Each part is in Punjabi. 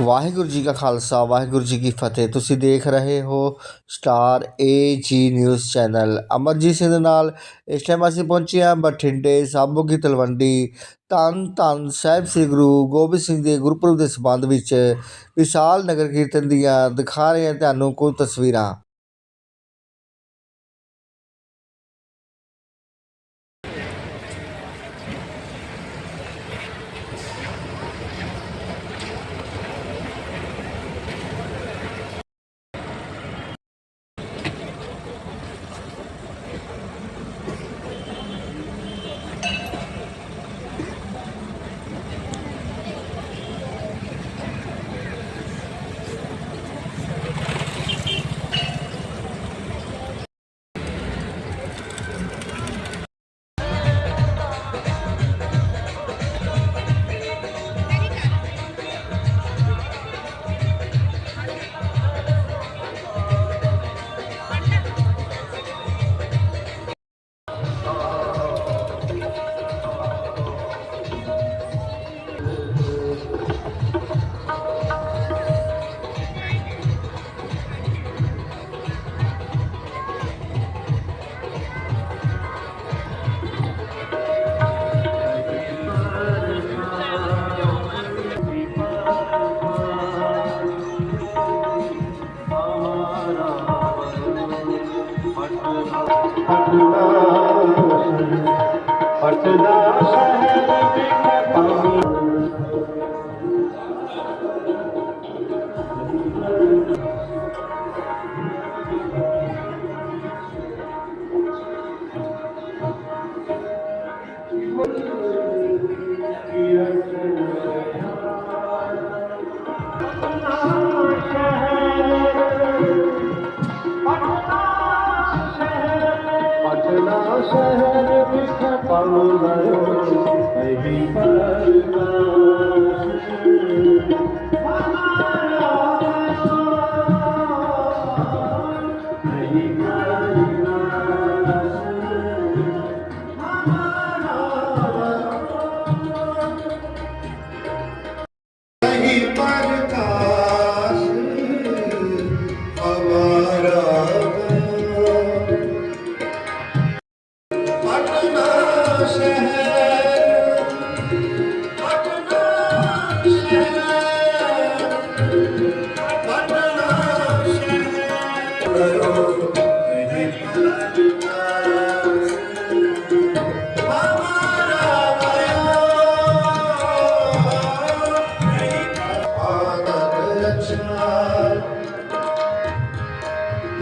ਵਾਹਿਗੁਰੂ ਜੀ ਕਾ ਖਾਲਸਾ, ਵਾਹਿਗੁਰੂ ਜੀ ਕੀ ਫਤਿਹ। ਤੁਸੀਂ ਦੇਖ ਰਹੇ ਹੋ ਸਟਾਰ ਏ ਜੀ ਨਿਊਜ਼ ਚੈਨਲ। ਅਮਰਜੀਤ ਸਿੰਘ ਨਾਲ ਇਸ ਟਾਈਮ ਅਸੀਂ ਪਹੁੰਚੇ ਹਾਂ ਬਠਿੰਡੇ ਸਾਬੋ ਕੀ ਤਲਵੰਡੀ ਧੰਨ ਧੰਨ ਸਾਹਿਬ ਸ੍ਰੀ ਗੁਰੂ ਗੋਬਿੰਦ ਸਿੰਘ ਦੇ ਗੁਰਪੁਰਬ ਦੇ ਸੰਬੰਧ ਵਿੱਚ ਵਿਸ਼ਾਲ ਨਗਰ ਕੀਰਤਨ ਦੀਆਂ ਦਿਖਾ ਰਹੇ ਹਾਂ ਤੁਹਾਨੂੰ ਕੁਝ ਤਸਵੀਰਾਂ। bye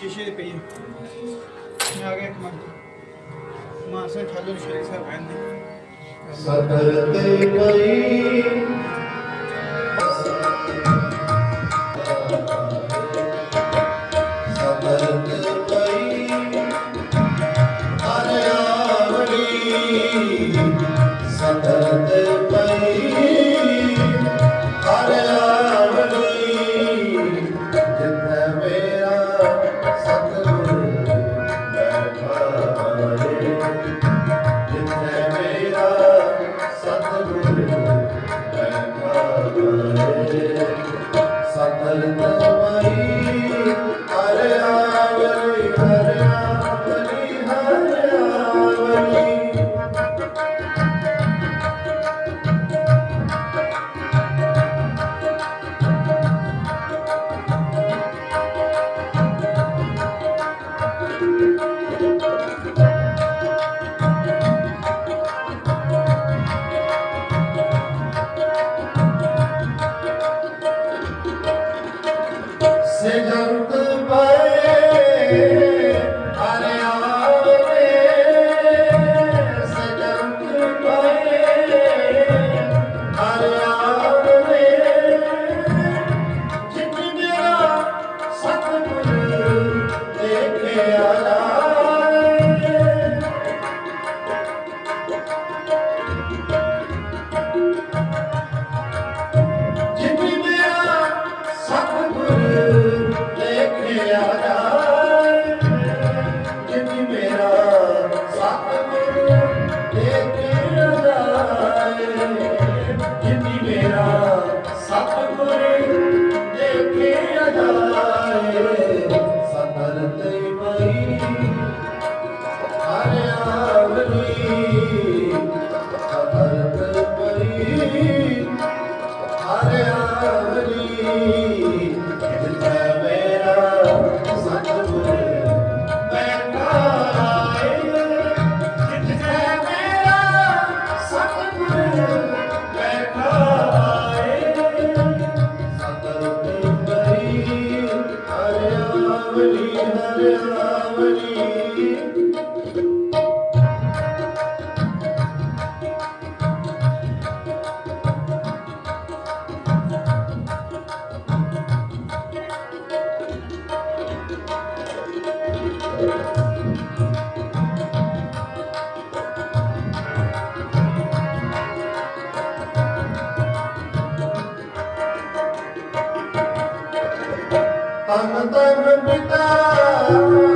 ਸ਼ੀਸ਼ੇ ਦੇ ਪਈ ਮੈਂ ਆ ਗਿਆ ਇੱਕ ਮਿੰਟ। ਮਾਂ ਸੇ ਠਾਲੂ ਸਾਹਿਬ ਆਂਦੇ ਸਦਰ ਤੇ ਗਈ ਸਦਰ ਤੇ Senhor, Jonathan Rupita.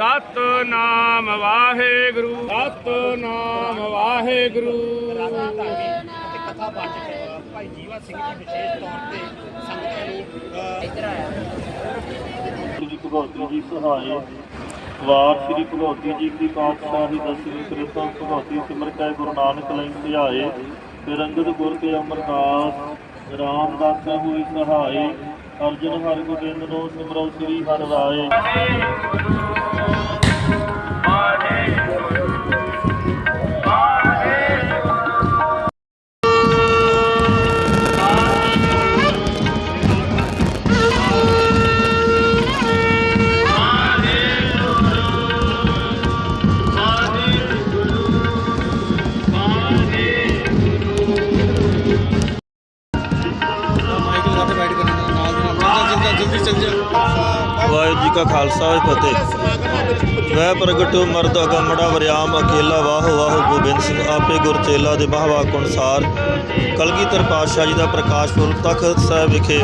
Satnam Waheguru. Satnam Waheguru. Satnam Waheguru ਅਤੇ ਕਥਾ ਵਾਚਕ ਭਾਈ ਜੀਵਾ ਸਿੰਘ ਜੀ ਵਿਸ਼ੇਸ਼ ਤੌਰ ਤੇ ਸੰਗਤਾਂ ਨੂੰ ਇੱਧਰ ਆਇਆ ਸ੍ਰੀ ਭਗਵਤੀ ਜੀ ਸਹਾਏ ਵਾਰ ਸ੍ਰੀ ਭਗਵਤੀ ਜੀ ਕੀ ਪਾਤਸ਼ਾਹੀ ਦਸਵੀਂ ਕ੍ਰਿਤਮ ਭਗਵਤੀ ਸਿਮਰ ਕੈ ਗੁਰੂ ਨਾਨਕ ਲਈ ਧਿਆਏ ਰੰਗਤ ਗੁਰ ਕੇ ਅਮਰਦਾਸ ਰਾਮਦਾਸ ਹੋਈ ਸਹਾਏ ਅਰਜਨ ਹਰਿ ਗੋਬਿੰਦ ਨੂੰ ਸਿਮਰੋ ਸ੍ਰੀ ਹਰਿ ਰਾਏ। ਜੀ ਫਤਿਹ। ਵੈ ਪ੍ਰਗਟਿਓ ਮਰਦ ਅਗਮੜਾ ਵਰਿਆਮ ਅਕੇਲਾ, ਵਾਹ ਵਾਹ ਗੋਬਿੰਦ ਸਿੰਘ, ਆਪੇ ਗੁਰ ਚੇਲਾ ਦੇ ਮਹਾਵਾਕ ਅਨੁਸਾਰ ਕਲਗੀਧਰ ਪਾਤਸ਼ਾਹ ਜੀ ਦਾ ਪ੍ਰਕਾਸ਼ ਪੁਰਬ ਤਖਤ ਸਾਹਿਬ ਵਿਖੇ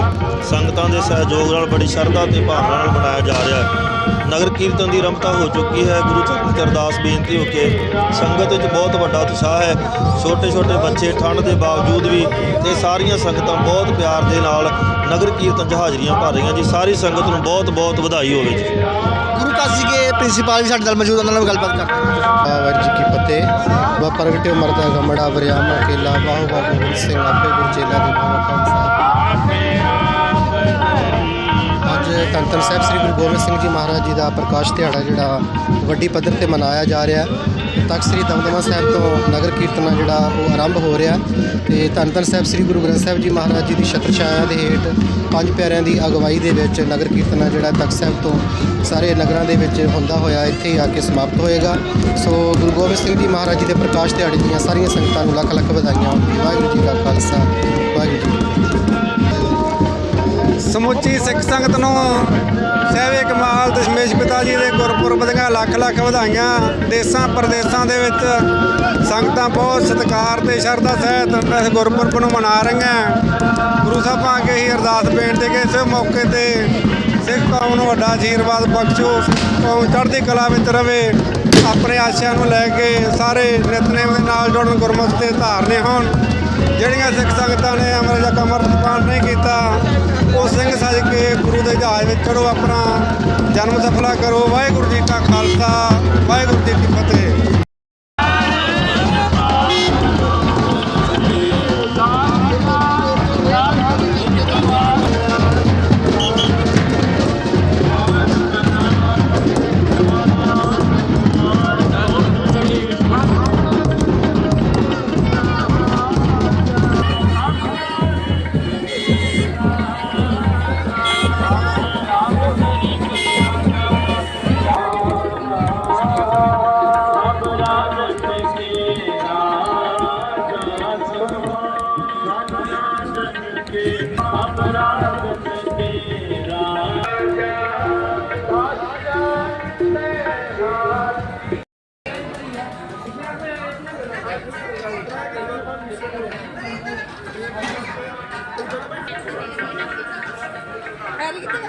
ਸੰਗਤਾਂ ਦੇ ਸਹਿਯੋਗ ਨਾਲ ਬੜੀ ਸ਼ਰਧਾ ਤੇ ਭਾਵਨਾ ਨਾਲ ਮਨਾਇਆ ਜਾ ਰਿਹਾ ਹੈ। ਨਗਰ ਕੀਰਤਨ ਦੀ ਰਮਤਾ ਹੋ ਚੁੱਕੀ ਹੈ। ਗੁਰੂ ਚਰਨ ਅਰਦਾਸ ਬੇਨਤੀ ਹੋ ਕੇ ਸੰਗਤ ਵਿੱਚ ਬਹੁਤ ਵੱਡਾ ਉਤਸ਼ਾਹ ਹੈ। ਛੋਟੇ ਛੋਟੇ ਬੱਚੇ ਠੰਡ ਦੇ ਬਾਵਜੂਦ ਵੀ ਤੇ ਸਾਰੀਆਂ ਸੰਗਤਾਂ ਬਹੁਤ ਪਿਆਰ ਦੇ ਨਾਲ ਨਗਰ ਕੀਰਤਨ 'ਚ ਹਾਜ਼ਰੀਆਂ ਭਰ ਰਹੀਆਂ ਜੀ। ਸਾਰੀ ਸੰਗਤ ਨੂੰ ਬਹੁਤ ਬਹੁਤ ਵਧਾਈ ਹੋਵੇ ਜੀ। ਗੁਰੂ ਕਾਸ਼ੀ ਕੇ ਪ੍ਰਿੰਸੀਪਲ ਵੀ ਸਾਡੇ ਨਾਲ ਮੌਜੂਦ ਉਹਨਾਂ ਨਾਲ ਗੱਲਬਾਤ ਕਰਦੇ ਹਾਂ। ਵਾਹਿਗੁਰੂ ਜੀ ਕੀ ਫਤਿਹ। ਵਾ ਪ੍ਰਗਟਿਓ ਮਰਦਾ ਗਮੜਾ ਵਰਿਆਮ ਅਕੇਲਾ ਵਾਹ ਵਾਹ ਗੋਬਿੰਦ ਸਿੰਘ ਆਪੇ ਗੁਰ ਚੇਲਾ ਦੇ ਬਾਬਾ ਖਾਲਸਾ। ਅੱਜ ਧੰਨ ਧੰਨ ਸਾਹਿਬ ਸ੍ਰੀ ਗੁਰੂ ਗੋਬਿੰਦ ਸਿੰਘ ਜੀ ਮਹਾਰਾਜ ਜੀ ਦਾ ਪ੍ਰਕਾਸ਼ ਦਿਹਾੜਾ ਜਿਹੜਾ ਵੱਡੀ ਪੱਧਰ ਤੇ ਮਨਾਇਆ ਜਾ ਰਿਹਾ ਹੈ ਤਖਤ ਸ੍ਰੀ ਦਮਦਮਾ ਸਾਹਿਬ ਤੋਂ ਨਗਰ ਕੀਰਤਨ ਆ ਜਿਹੜਾ ਉਹ ਆਰੰਭ ਹੋ ਰਿਹਾ ਤੇ ਧੰਨ ਧੰਨ ਸਾਹਿਬ ਸ੍ਰੀ ਗੁਰੂ ਗ੍ਰੰਥ ਸਾਹਿਬ ਜੀ ਮਹਾਰਾਜ ਜੀ ਦੀ ਛਤਰ ਛਾਇਆ ਦੇ ਹੇਠ ਪੰਜ ਪਿਆਰਿਆਂ ਦੀ ਅਗਵਾਈ ਦੇ ਵਿੱਚ ਨਗਰ ਕੀਰਤਨ ਆ ਜਿਹੜਾ ਤਖਤ ਸਾਹਿਬ ਤੋਂ ਸਾਰੇ ਨਗਰਾਂ ਦੇ ਵਿੱਚ ਹੁੰਦਾ ਹੋਇਆ ਇੱਥੇ ਆ ਕੇ ਸਮਾਪਤ ਹੋਏਗਾ। ਸੋ ਗੁਰੂ ਗੋਬਿੰਦ ਸਿੰਘ ਜੀ ਮਹਾਰਾਜ ਜੀ ਦੇ ਪ੍ਰਕਾਸ਼ ਦਿਹਾੜੇ ਦੀਆਂ ਸਾਰੀਆਂ ਸੰਗਤਾਂ ਨੂੰ ਲੱਖ ਲੱਖ ਵਧਾਈਆਂ। ਵਾਹਿਗੁਰੂ ਜੀ ਕਾ ਖਾਲਸਾ, ਵਾਹਿਗੁਰੂ ਜੀ ਸਮੁੱਚੀ ਸਿੱਖ ਸੰਗਤ ਨੂੰ ਸਹਿਵੇ ਕਮਾਲ ਦਸ਼ਮੇਸ਼ ਪਿਤਾ ਜੀ ਦੇ ਗੁਰਪੁਰਬ ਦੀਆਂ ਲੱਖ ਲੱਖ ਵਧਾਈਆਂ। ਦੇਸਾਂ ਪ੍ਰਦੇਸਾਂ ਦੇ ਵਿੱਚ ਸੰਗਤਾਂ ਬਹੁਤ ਸਤਿਕਾਰ ਤੇ ਸ਼ਰਧਾ ਸਹਿਤ ਇਸ ਗੁਰਪੁਰਬ ਨੂੰ ਮਨਾ ਰਹੀਆਂ। ਗੁਰੂ ਸਾਹਿਬਾਂ ਅੱਗੇ ਹੀ ਅਰਦਾਸ ਬੇਨਤੀ ਕਿ ਇਸੇ ਮੌਕੇ ਤੇ ਸਿੱਖ ਕੌਮ ਨੂੰ ਵੱਡਾ ਆਸ਼ੀਰਵਾਦ ਬਖਸ਼ੋ। ਕੌਮ ਚੜ੍ਹਦੀ ਕਲਾ ਵਿੱਚ ਰਵੇ। ਆਪਣੇ ਆਸ਼ਿਆਂ ਨੂੰ ਲੈ ਕੇ ਸਾਰੇ ਨਿਤਨੇਮ ਦੇ ਨਾਲ ਜੁੜਨ ਗੁਰਮੁਖ ਤੇ ਧਾਰਨੇ ਹੋਣ। ਜਿਹੜੀਆਂ ਸਿੱਖ ਸੰਗਤਾਂ ਨੇ ਅਮਰ ਜਾਂ ਕਮਰ ਨਹੀਂ ਕੀਤਾ ਉਹ ਸਿੰਘ ਸੱਜ ਕੇ ਗੁਰੂ ਦੇ ਜਹਾਜ਼ ਵਿੱਚ ਚੜੋ ਆਪਣਾ ਜਨਮ ਸਫਲਾ ਕਰੋ। ਵਾਹਿਗੁਰੂ ਜੀ ਕਾ ਖਾਲਸਾ, ਵਾਹਿਗੁਰੂ ਜੀ ਕੀ ਫਤਿਹ।